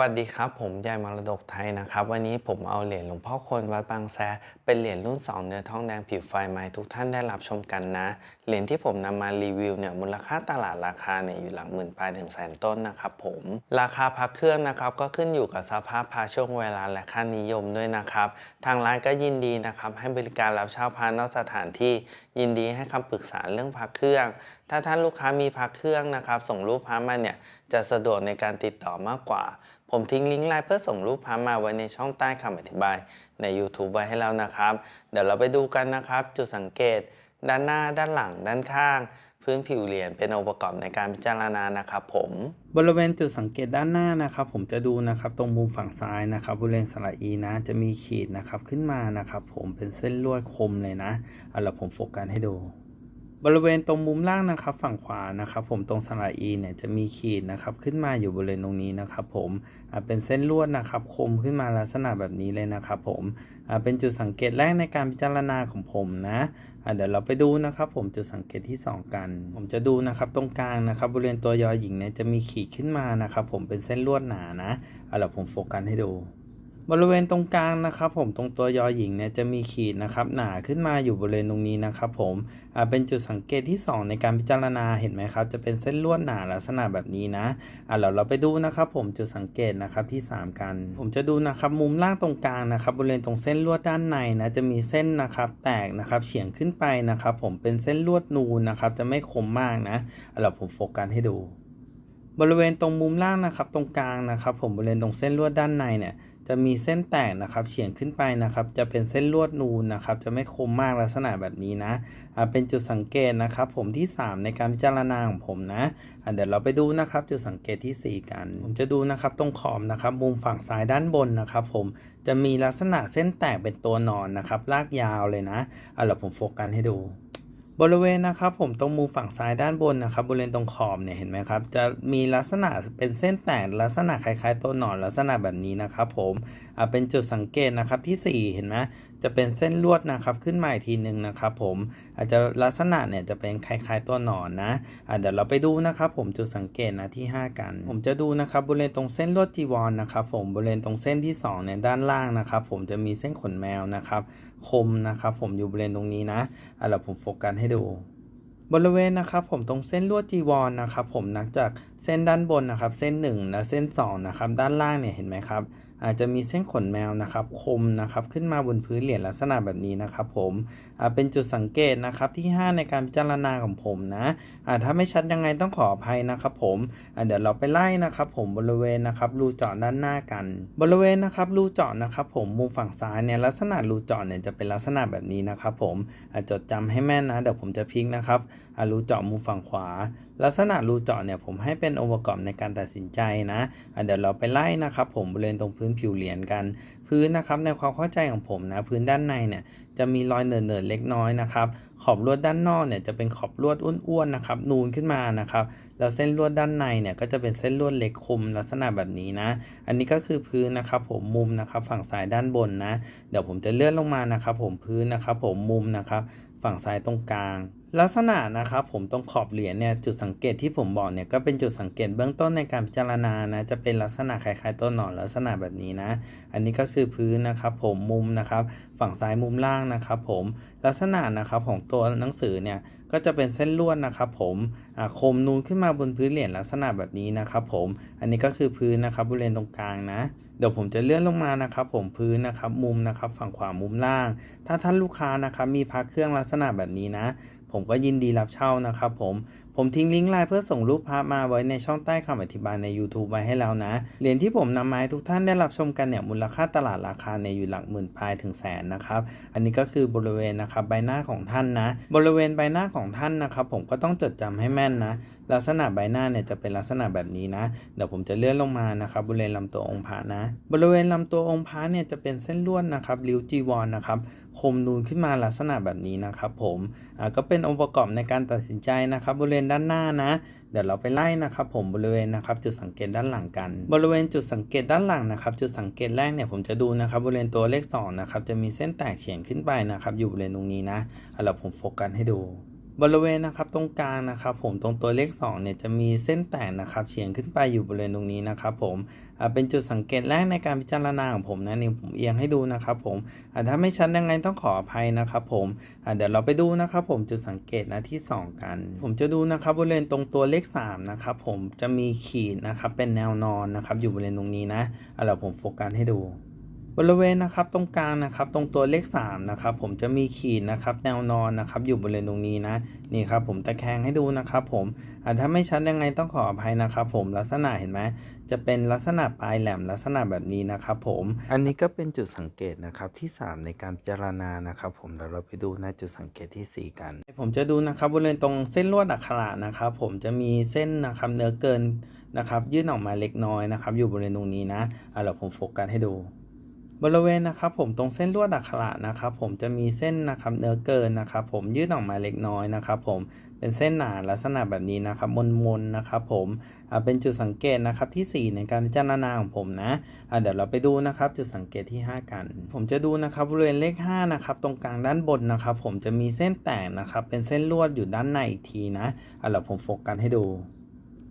วัสดีครับ ผมยายมรดกไทยนะครับ วันนี้ผมเอาเหรียญหลวงพ่อคนวัดบางแซเป็นเหรียญรุ่น 2 เนื้อทองแดงผิวไฟไหมาให้ทุกท่านได้รับชมกันนะ เหรียญที่ผมนำมารีวิวเนี่ยมูลค่าตลาดราคาเนี่ยอยู่หลักหมื่นปลายถึงแสนต้นนะครับผม ราคาพักเครื่องนะครับก็ขึ้นอยู่กับสภาพพาช่วงเวลาและค่านิยมด้วยนะครับ ทางร้านก็ยินดีนะครับให้บริการรับเช่าพานอกสถานที่ยินดีให้คำปรึกษาเรื่องพักเครื่อง ถ้าท่านลูกค้ามีพักเครื่องนะครับส่งรูปพระมาเนี่ยจะสะดวกในการติดต่อมากกว่า ผมทิ้งลิงก์ไลน์เพื่อส่งรูปพระมาไว้ในช่องใต้คำอธิบายใน YouTube ไว้ให้แล้วนะครับ เดี๋ยวเราไปดูกันนะครับ จุดสังเกต ด้านหน้า ด้านหลัง ด้านข้าง พื้นผิวเหรียญเป็นองค์ประกอบในการพิจารณานะครับผม บริเวณจุดสังเกตด้านหน้านะครับ ผมจะดูนะครับตรงมุมฝั่งซ้ายนะครับ บริเวณสระอีนะ จะมีขีดนะครับขึ้นมานะครับ ผมเป็นเส้นลวดคมเลยนะเอาละผมโฟกัสให้ดู บริเวณตรงมุมล่างนะครับฝั่งขวานะครับผมตรงสระอีเนี่ยจะมีขีดนะครับขึ้นมาอยู่บริเวณตรงนี้นะครับผมเป็นเส้นลวดนะครับคมขึ้นมาลักษณะแบบนี้เลยนะครับผมเป็นจุดสังเกตแรกในการพิจารณาของผมนะเดี๋ยวเราไปดูนะครับผมจุดสังเกตที่ 2 กัน ผมจะดูนะครับตรงกลางนะครับบริเวณตัวยอหญิงเนี่ยจะมีขีดขึ้นมานะครับผมเป็นเส้นลวดหนานะเอาล่ะผมโฟกัสให้ดู บริเวณตรงกลางนะครับ ผมตรงตัวยอหญิงเนี่ยจะมีขีดนะครับ หนาขึ้นมาอยู่บริเวณตรงนี้นะครับ ผมอ่าเป็นจุดสังเกตที่ 2 ในการพิจารณาเห็นไหมครับ จะเป็นเส้นลวดหนาลักษณะแบบนี้นะอ่าเราเราไปดูนะครับ ผมจุดสังเกตนะครับที่ 3 กัน ผมจะดูนะครับมุมล่างตรงกลางนะครับบริเวณตรงเส้นลวดด้านในนะจะมีเส้นนะครับ แตกนะครับเฉียงขึ้นไปนะครับ ผมเป็นเส้นลวดนูนนะครับ จะไม่คมมากนะอ่าเราผมโฟกัสให้ดู บริเวณตรงมุมล่างนะครับ ตรงกลางนะครับ ผมบริเวณตรงเส้นลวดด้านในเนี่ย จะมีเส้นแตกนะครับเฉียงขึ้นไปนะครับ จะเป็นเส้นลวดนูนนะครับ จะไม่คมมากลักษณะแบบนี้นะเป็นจุดสังเกตนะครับ ผมที่ 3 ในการพิจารณาของผมนะเดี๋ยวเราไปดูนะครับจุดสังเกตที่ 4 กัน ผมจะดูนะครับตรงขอบนะครับมุมฝั่งซ้ายด้านบนนะครับผมจะมีลักษณะเส้นแตกเป็นตัวนอนนะครับลากยาวเลยนะเอาเดี๋ยวผมโฟกัสให้ดู บริเวณนะครับผมตรงมุมฝั่งซ้ายด้านบนนะครับบริเวณตรงขอบเนี่ยเห็นไหมครับจะมีลักษณะเป็นเส้นแตกลักษณะคล้ายๆตัวหนอนลักษณะแบบนี้นะครับผมเป็นจุดสังเกตนะครับที่ 4 เห็นไหม จะเป็นเส้นลวดนะครับ ขึ้นมาอีกทีหนึ่งนะครับผมอาจจะลักษณะเนี่ยจะเป็นคล้ายๆตัวหนอนนะอ่าเดี๋ยวเราไปดูนะครับ ผมจุดสังเกตนะที่ 5 กัน ผมจะดูนะครับบริเวณตรงเส้นลวดจีวรนนะครับ ผมบริเวณตรงเส้นที่2เนี่ยด้านล่างนะครับ ผมจะมีเส้นขนแมวนะครับคมนะครับผมอยู่บริเวณตรงนี้นะอ่าเราผมโฟกัสให้ดูบริเวณนะครับผมตรงเส้นลวดจีวรนะครับผมนับจากเส้นด้านบนนะครับ เส้น1และเส้น2นะครับด้านล่างเนี่ยเห็นไหมครับ อาจจะมีเส้นขนแมวนะครับคมนะครับขึ้นมาบนพื้นเหรียญลักษณะแบบนี้นะครับผมเป็นจุดสังเกตนะครับที่ 5 ในการพิจารณาของผมนะถ้าไม่ชัดยังไงต้องขออภัยนะครับผมเดี๋ยวเราไปไล่นะครับผมบริเวณนะครับรูเจาะด้านหน้ากัน บริเวณนะครับรูเจาะนะครับผมมุมฝั่งซ้ายเนี่ยลักษณะรูเจาะเนี่ยจะเป็นลักษณะแบบนี้นะครับผมจดจำให้แม่นนะเดี๋ยวผมจะพลิกนะครับรูเจาะมุมฝั่งขวา ลักษณะรูเจาะเนี่ยผมให้เป็นองค์ประกอบในการตัดสินใจนะเดี๋ยวเราไปไล่นะครับ ผมบริเวณตรงพื้นผิวเหรียญกัน พื้นนะครับในความเข้าใจของผมนะพื้นด้านในเนี่ยจะมีรอยเนิร์ดๆเล็กน้อยนะครับ ขอบลวดด้านนอกเนี่ยจะเป็นขอบลวดอ้วนๆนะครับ นูนขึ้นมานะครับแล้วเส้นลวดด้านในเนี่ยก็จะเป็นเส้นลวดเล็กคมลักษณะแบบนี้นะ อันนี้ก็คือพื้นนะครับ ผมมุมนะครับ ฝั่งซ้ายด้านบนนะ เดี๋ยวผมจะเลื่อนลงมานะครับ ผมพื้นนะครับ ผมมุมนะครับ ฝั่งซ้ายตรงกลาง ลักษณะนะครับผมตรงขอบเหรียญเนี่ยจุดสังเกตที่ผมบอกเนี่ยก็เป็นจุดสังเกตเบื้องต้นในการพิจารณานะจะเป็นลักษณะคล้ายๆต้นหนอนลักษณะแบบนี้นะ อันนี้ก็คือพื้นนะครับผมมุมนะครับฝั่งซ้ายมุมล่างนะครับผมลักษณะนะครับของตัวหนังสือเนี่ยก็จะเป็นเส้นลวดนะครับผมอ่าคมนูนขึ้นมาบนพื้นเหรียญลักษณะแบบนี้นะครับผมอันนี้ก็คือพื้นนะครับบริเวณตรงกลางนะ ดี๋ยวผมจะเลื่อนลงมานะครับ ผมพื้นนะครับมุมนะครับ ฝั่งขวามุมล่าง ถ้าท่านลูกค้านะครับมีพักเครื่องลักษณะแบบนี้นะ ผมก็ยินดีรับเช่านะครับ ผม ผมทิ้งลิงก์ไลน์เพื่อส่งรูปภาพมาไว้ในช่องใต้คำอธิบายใน YouTube ไว้ให้แล้วนะ เหรียญที่ผมนำมาให้ทุกท่านได้รับชมกันเนี่ยมูลค่าตลาดราคาในอยู่หลักหมื่นปลายถึงแสนนะครับ อันนี้ก็คือบริเวณนะครับใบหน้าของท่านนะ บริเวณใบหน้าของท่านนะครับผมก็ต้องจดจำให้แม่นนะ ลักษณะใบหน้าเนี่ยจะเป็นลักษณะแบบนี้นะ เดี๋ยวผมจะเลื่อนลงมานะครับบริเวณลำตัวองค์พระนะ บริเวณลำตัวองค์พระเนี่ยจะเป็นเส้นลวดนะครับริ้วจีวรนะครับคมนูนขึ้นมาลักษณะแบบนี้นะครับผมอ่าก็เป็นองค์ประกอบในการตัดสินใจนะครับบริเวณด้านหน้านะ เดี๋ยวเราไปไล่นะครับ ผมบริเวณนะครับ จุดสังเกตด้านหลังกัน บริเวณจุดสังเกตด้านหลังนะครับ จุดสังเกตแรกเนี่ยผมจะดูนะครับ บริเวณตัวเลข2นะครับจะมีเส้นแตกเฉียงขึ้นไปนะครับ อยู่บริเวณตรงนี้นะเอาล่ะผมโฟกัสให้ดู บริเวณนะครับตรงกลางนะครับผมตรงตัวเลข2เนี่ยจะมีเส้นแตกนะครับเฉียงขึ้นไปอยู่บริเวณตรงนี้นะครับผมเป็นจุดสังเกตแรกในการพิจารณาของผมนะนี่ผมเอียงให้ดูนะครับผมถ้าไม่ชัดยังไงต้องขออภัยนะครับผมเดี๋ยวเราไปดูนะครับผมจุดสังเกตนะที่ 2 กัน ผมจะดูนะครับบริเวณตรงตัวเลข3นะครับผมจะมีขีดนะครับเป็นแนวนอนนะครับอยู่บริเวณตรงนี้นะอ่าเราผมโฟกัสให้ดู บริเวณนะครับตรงกลางนะครับตรงตัวเลข3นะครับผมจะมีขีดนะครับแนวนอนนะครับอยู่บริเวณตรงนี้นะนี่ครับผมตะแคงให้ดูนะครับผมอ่าถ้าไม่ชัดยังไงต้องขออภัยนะครับผมลักษณะเห็นไหมจะเป็นลักษณะปลายแหลมลักษณะแบบนี้นะครับผมอันนี้ก็เป็นจุดสังเกตนะครับที่ 3 ในการพิจารณานะครับผมเดี๋ยวเราไปดูนะจุดสังเกตที่ 4 กัน ผมจะดูนะครับบริเวณตรงเส้นลวดอักขระนะครับผมจะมีเส้นนะครับเนื้อเกินนะครับยื่นออกมาเล็กน้อยนะครับอยู่บริเวณตรงนี้นะอ่าเดี๋ยวผมโฟกัสให้ดู บริเวณนะครับผมตรงเส้นลวดอักขระนะครับผมจะมีเส้นนะครับเนื้อเกินนะครับผมยืดออกมาเล็กน้อยนะครับผมเป็นเส้นหนาลักษณะแบบนี้นะครับมนๆนะครับผมเป็นจุดสังเกตนะครับที่ 4 ในการพิจารณาของผมนะเดี๋ยวเราไปดูนะครับจุดสังเกตที่ 5 กัน ผมจะดูนะครับบริเวณเลข5นะครับตรงกลางด้านบนนะครับผมจะมีเส้นแตกนะครับเป็นเส้นลวดอยู่ด้านในอีกทีนะเดี๋ยวผมโฟกัสให้ดู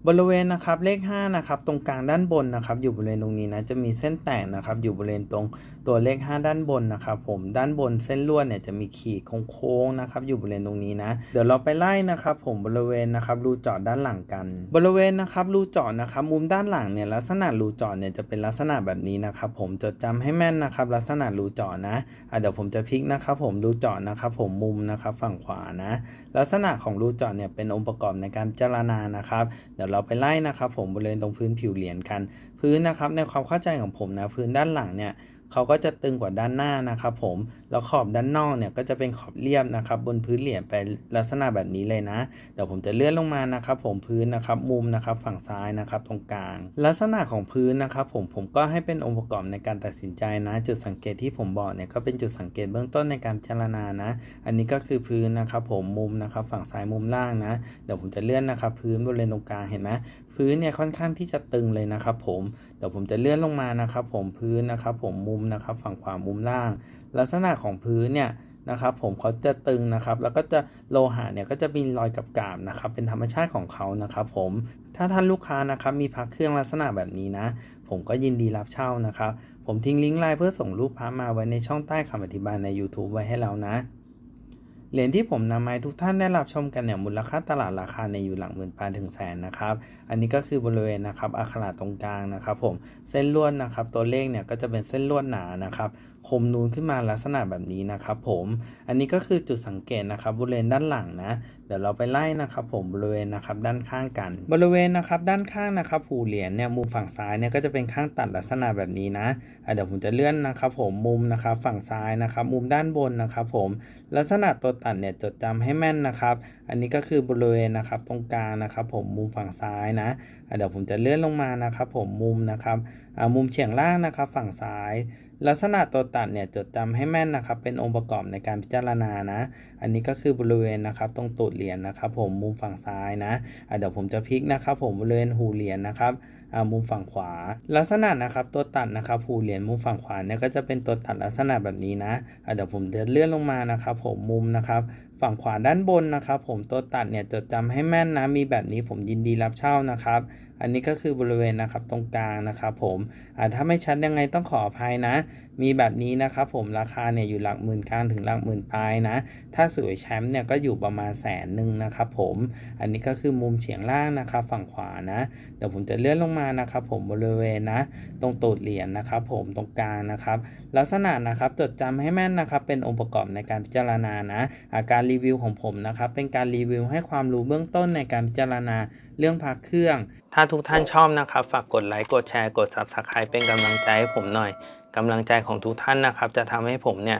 บริเวณนะครับเลข5นะครับตรงกลางด้านบนนะครับอยู่บริเวณตรงนี้นะจะมีเส้นแตกนะครับอยู่บริเวณตรงตัวเลข 5 ด้านบนนะครับผมด้านบนเส้นลวดเนี่ยจะมีขีดโค้งๆนะครับอยู่บริเวณตรงนี้นะเดี๋ยวเราไปไล่นะครับผมบริเวณนะครับรูจาะด้านหลังกัน บริเวณนะครับรูจาะนะครับมุมด้านหลังเนี่ยลักษณะรูจาะเนี่ยจะเป็นลักษณะแบบนี้นะครับผมจดจำให้แม่นนะครับลักษณะรูจาะนะอะเดี๋ยวผมจะพลิกนะครับผมรูจาะนะครับผมมุมนะครับฝั่งขวานะลักษณะของรูจาะเนี่ยเป็นองค์ประกอบในการพิจารณานะครับเดี๋ยวเราไปไล่นะครับผมบริเวณตรงพื้นผิวเหรียญกัน พื้นนะครับในความเข้าใจของผมนะพื้นด้านหลังเนี่ย เขาก็จะตึงกว่าด้านหน้านะครับผม แล้วขอบด้านนอกเนี่ยก็จะเป็นขอบเรียบนะครับ บนพื้นเหรียญไปลักษณะแบบนี้เลยนะ เดี๋ยวผมจะเลื่อนลงมานะครับ ผมพื้นนะครับมุมนะครับฝั่งซ้ายนะครับตรงกลาง ลักษณะของพื้นนะครับ ผมผมก็ให้เป็นองค์ประกอบในการตัดสินใจนะ จุดสังเกตที่ผมบอกเนี่ยก็เป็นจุดสังเกตเบื้องต้นในการพิจารณานะ อันนี้ก็คือพื้นนะครับ ผมมุมนะครับ ฝั่งซ้ายมุมล่างนะ เดี๋ยวผมจะเลื่อนนะครับ พื้นบริเวณตรงกลางเห็นไหมพื้นเนี่ยค่อนข้างที่จะตึงเลยนะครับผมเดี๋ยวผมจะเลื่อนลงมานะครับ ผมพื้นนะครับ ผมมุมนะครับ ฝั่งขวามุมล่าง ลักษณะของพื้นเนี่ยนะครับผมเขาจะตึงนะครับ แล้วก็จะโลหะเนี่ยก็จะมีรอยกับกาบนะครับ เป็นธรรมชาติของเขานะครับ ผมถ้าท่านลูกค้านะครับมีพักเครื่องลักษณะแบบนี้นะ ผมก็ยินดีรับเช่านะครับ ผมทิ้งลิงก์ไลน์เพื่อส่งรูปพระมาไว้ในช่องใต้คำอธิบายใน YouTube ไว้ให้แล้วนะ เหรียญที่ผมนำมาให้ทุกท่านได้รับชมกันเนี่ยมูลค่าตลาดราคาในอยู่หลังหมื่นปานถึงแสนนะครับ อันนี้ก็คือบริเวณนะครับอักขระตรงกลางนะครับ ผมเส้นลวดนะครับ ตัวเลขเนี่ยก็จะเป็นเส้นลวดหนานะครับคมนูนขึ้นมาลักษณะแบบนี้นะครับ ผมอันนี้ก็คือจุดสังเกตนะครับบริเวณด้านหลังนะ เดี๋ยวเราไปไล่นะครับ ผมบริเวณนะครับด้านข้างกัน บริเวณนะครับด้านข้างนะครับผูเหรียญเนี่ยมุมฝั่งซ้ายเนี่ยก็จะเป็นข้างตัดลักษณะแบบนี้นะอะเดี๋ยวผมจะเลื่อนนะครับ ผมมุมนะครับฝั่งซ้ายนะครับ มุมด้านบนนะครับ ผมลักษณะตัวตัดเนี่ยจดจำให้แม่นนะครับ อันนี้ก็คือบริเวณนะครับตรงกลางนะครับ ผมมุมฝั่งซ้ายนะเดี๋ยวผมจะเลื่อนลงมานะครับ ผมมุมนะครับอ่ามุมเฉียงล่างนะครับ ฝั่งซ้าย ลักษณะตัวตัดเนี่ยจดจำให้แม่นนะครับ เป็นองค์ประกอบในการพิจารณานะ อันนี้ก็คือบริเวณนะครับ ตรงตูดเหรียญนะครับ ผมมุมฝั่งซ้ายนะเดี๋ยวผมจะพลิกนะครับ ผมบริเวณหูเหรียญนะครับ มุมฝั่งขวา ลักษณะนะครับตัวตัดนะครับหูเหรียญมุมฝั่งขวาเนี่ยก็จะเป็นตัวตัดลักษณะแบบนี้นะเดี๋ยวผมจะเลื่อนลงมานะครับผมมุมนะครับ ฝั่งขวาด้านบนนะครับ ผมตัวตัดเนี่ยจดจำให้แม่นนะมีแบบนี้ผมยินดีรับเช่านะครับ อันนี้ก็คือบริเวณนะครับตรงกลางนะครับผมอ่าถ้าไม่ชัดยังไงต้องขออภัยนะ มีแบบนี้นะครับผมราคาเนี่ยอยู่หลักหมื่นกลางถึงหลักหมื่นปลายนะ ถ้าสวยแชมป์เนี่ยก็อยู่ประมาณแสนหนึ่งนะครับผมอันนี้ก็คือมุมเฉียงล่างนะครับฝั่งขวานะ เดี๋ยวผมจะเลื่อนลงมานะครับผมบริเวณนะ ตรงตูดเหรียญนะครับผมตรงกลางนะครับ ลักษณะนะครับจดจำให้แม่นนะครับเป็นองค์ประกอบในการพิจารณานะอาการรีวิวของผมนะครับ เป็นการรีวิวให้ความรู้เบื้องต้นในการพิจารณาเรื่องพักเครื่อง ถ้าทุกท่านชอบนะครับ ฝากกดไลค์ กดแชร์ กด Subscribe เป็นกำลังใจให้ผมหน่อยกำลังใจของทุกท่านนะครับ จะทำให้ผมเนี่ย